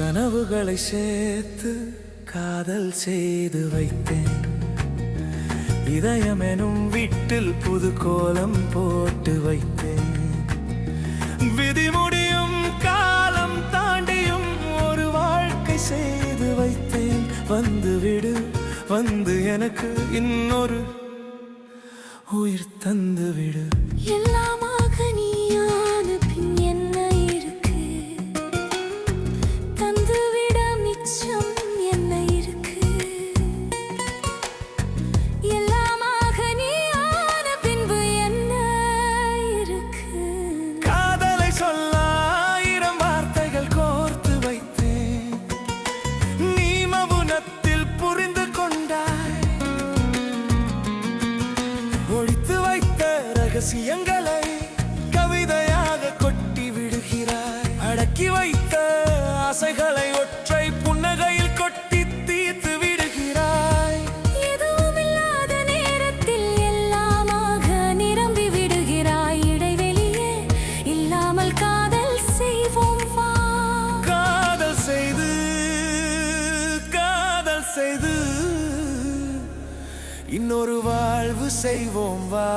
கனவுகளை சேர்த்து காதல் செய்து வைத்தேன். இதயம் எனும் வீட்டில் புது கோலம் போட்டு வைத்தேன். விதிமுடியும் காலம் தாண்டியும் ஒரு வாழ்க்கை செய்து வைத்தேன். வந்து விடு வந்து எனக்கு இன்னொரு உயிர் தந்து விடு. எல்லாமாக நீ ரகசியங்களை கவிதையாக கொட்டி விடுகிறாய். அடக்கி வைத்த ஆசைகளை ஒற்றை புன்னகையில் கொட்டி தீர்த்து விடுகிறாய். எதுவும் இல்லாத நேரத்தில் எல்லாமாக நிரம்பி விடுகிறாய். இடைவெளியே இல்லாமல் காதல் செய்வோம் வா. காதல் செய்து காதல் செய்து இன்னொரு வாழ்வு செய்வோம் வா.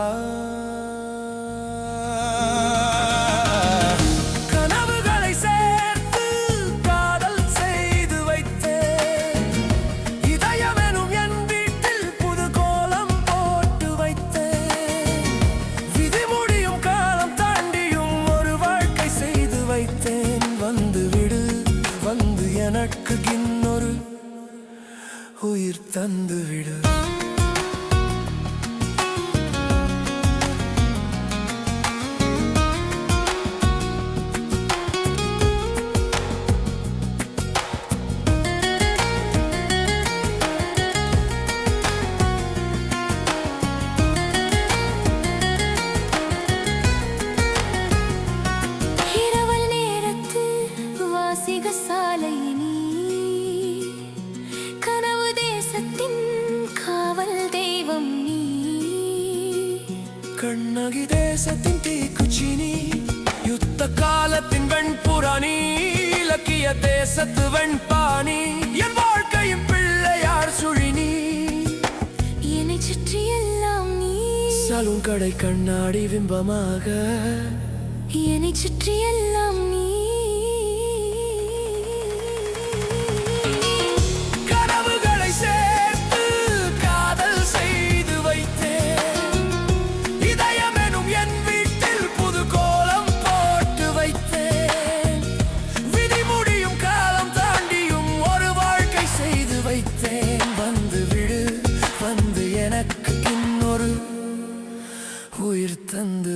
உயிர் தந்துவிடு. கண்ணகி தேசத்தின் தீக்குச்சினி யுத்த காலத்தின் வெண்புறாணி இலக்கிய தேசத்து வெண்பாணி என் வாழ்க்கையின் பிள்ளையார் சுழினி. என்னை சுற்றியெல்லாம் நீ. சலூன் கடை கண்ணாடி பிம்பமாக என்னை சுற்றியெல்லாம் நீ எனக்கு இன்னொரு உயிர் தந்து